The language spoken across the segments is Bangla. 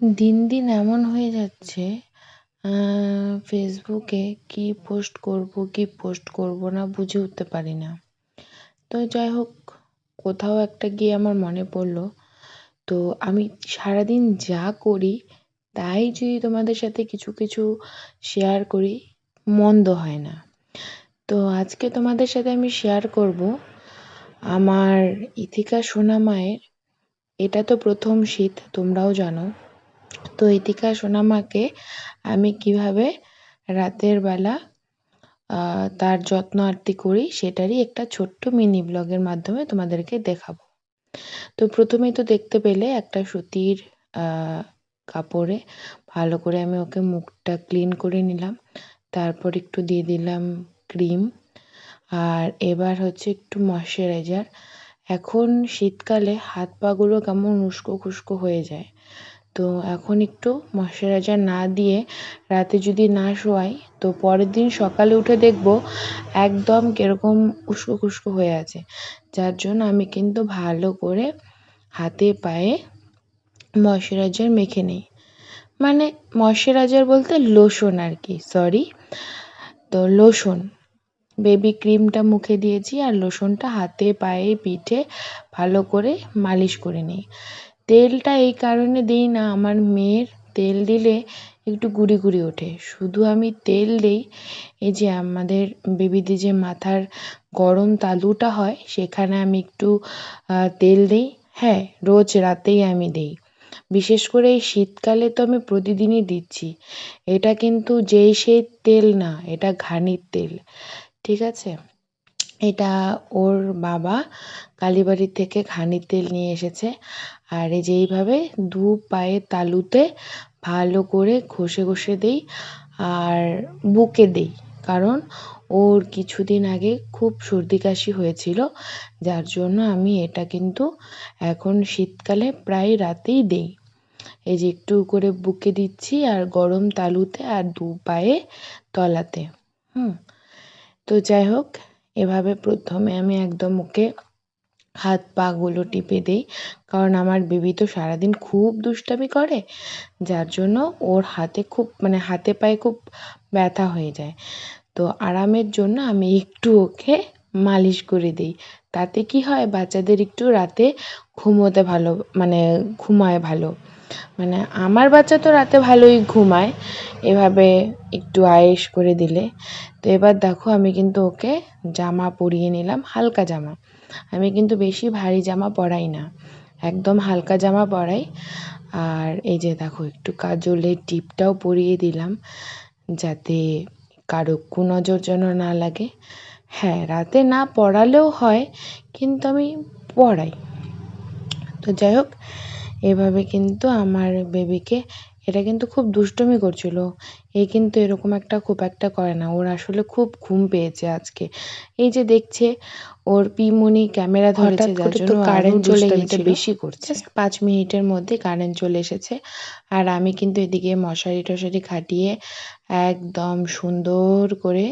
দিন দিন এমন হয়ে যাচ্ছে ফেসবুকে কি পোস্ট করব, কি পোস্ট করব না বুঝে উঠতে পারি না। তো যাই হোক, কোথাও একটা গিয়ে আমার মনে পড়ল, তো আমি সারাদিন যা করি তাই যদি তোমাদের সাথে কিছু কিছু শেয়ার করি, মন্দ হয় না। তো আজকে তোমাদের সাথে আমি শেয়ার করব, আমার ইথিকা সোনা মায়ের, এটা তো প্রথম শীত, তোমরাও জানো। তো ইতিকা সোনামাকে আমি কীভাবে রাতের বেলা তার যত্ন আরতি করি সেটারই একটা ছোট্ট মিনি ব্লগের মাধ্যমে তোমাদেরকে দেখাবো। তো প্রথমেই তো দেখতে পেলে একটা সুতির কাপড়ে ভালো করে আমি ওকে মুখটা ক্লিন করে নিলাম, তারপর একটু দিয়ে দিলাম ক্রিম আর এবার হচ্ছে একটু ময়শ্চারাইজার এখন শীতকালে হাত পাগুলো কেমন উস্কো খুস্কো হয়ে যায়। তো এখন একটু ময়শ্চারাইজার না দিয়ে রাতে যদি না শোয়াই, তো পরের দিন সকালে উঠে দেখব একদম কীরকম উস্কো খুস্কো হয়ে আছে। যার জন্য আমি কিন্তু ভালো করে হাতে পায়ে ময়শ্চারাইজার মেখে নিই। মানে ময়শ্চারাইজার বলতে লোশন আর কি সরি তো লোশন। বেবি ক্রিমটা মুখে দিয়েছি আর লোশনটা হাতে, পায়ে, পিঠে ভালো করে মালিশ করে নিই। তেলটা এই কারণে দিই না, আমার মেয়ের তেল দিলে একটু গুড়ি গুড়ি ওঠে। শুধু আমি তেল দিই, এই যে আমাদের বেবিদের যে মাথার গরম তালুটা হয়, সেখানে আমি একটু তেল দিই। হ্যাঁ রোজ রাতেই আমি দিই। বিশেষ করে এই শীতকালে তো আমি প্রতিদিনই দিচ্ছি। এটা কিন্তু যেই সেই তেল না, এটা ঘানির তেল। ঠিক আছে? এটা ওর বাবা কালীবাড়ি থেকে ঘানির তেল নিয়ে এসেছে। আর এই যে এইভাবে দু পায়ে তালুতে ভালো করে ঘষে ঘষে দিই আর বুকে দিই। কারণ ওর কিছুদিন আগে খুব সর্দি কাশি হয়েছিল, যার জন্য আমি এটা কিন্তু এখন শীতকালে প্রায় রাতেই দিই। এই যে একটু করে বুকে দিচ্ছি আর গরম তালুতে আর দু পায়ে তলাতে। হুম, তো যাই হোক এভাবে প্রথমে আমি একদম ওকে হাত পাগুলো টিপে দিই। কারণ আমার বেবি তো সারাদিন খুব দুষ্টামি করে, যার জন্য ওর হাতে খুব মানে হাতে পায়ে খুব ব্যথা হয়ে যায়। তো আরামের জন্য আমি একটু ওকে মালিশ করে দিই। তাতে কি হয়, বাচ্চাদের একটু রাতে ঘুমোতে ভালো মানে ঘুমায় ভালো। মানে আমার বাচ্চা তো রাতে ভালোই ঘুমায়, এভাবে একটু আয়েস করে দিলে। তো এবার দেখো আমি কিন্তু ওকে জামা পরিয়ে নিলাম, হালকা জামা। আমি কিন্তু বেশি ভারী জামা পরাই না, একদম হালকা জামা পরাই। আর এই যে দেখো একটু কাজলের টিপটাও পরিয়ে দিলাম, যাতে কারও কুনজর যেন না লাগে। হ্যাঁ রাতে না পড়ালেও হয়, কিন্তু আমি পড়াই। তো যাই হোক এভাবে কিন্তু আমার বেবিকে এটা কিন্তু খুব দুষ্টুমি করছিল। এ কিন্তু এরকম একটা খুব একটা করে না। ওর আসলে খুব ঘুম পেয়েছে আজকে। এই যে দেখছে ওর পিমনি ক্যামেরা ধরেছে যার জন্য কারেন্ট চলে গেছে বেশি করছে পাঁচ মিনিটের মধ্যে কারেন্ট চলে এসেছে। আর আমি কিন্তু এদিকে মশারি টশারি খাটিয়ে একদম সুন্দর করে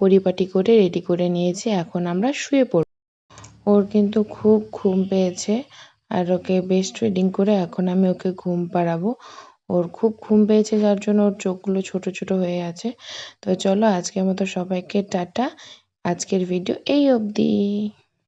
পরিপাটি করে রেডি করে নিয়েছি। এখন আমরা শুয়ে পড়ব। ওর কিন্তু খুব ঘুম পেয়েছে। আর ওকে বেস্ট ট্রেডিং করে এখন আমি ওকে ঘুম পাড়াবো। ওর খুব ঘুম পেয়েছে যার জন্য ওর চোখগুলো ছোট ছোট হয়ে আছে। তো চলো আজকের মতো সবাইকে টাটা। আজকের ভিডিও এই অবধি।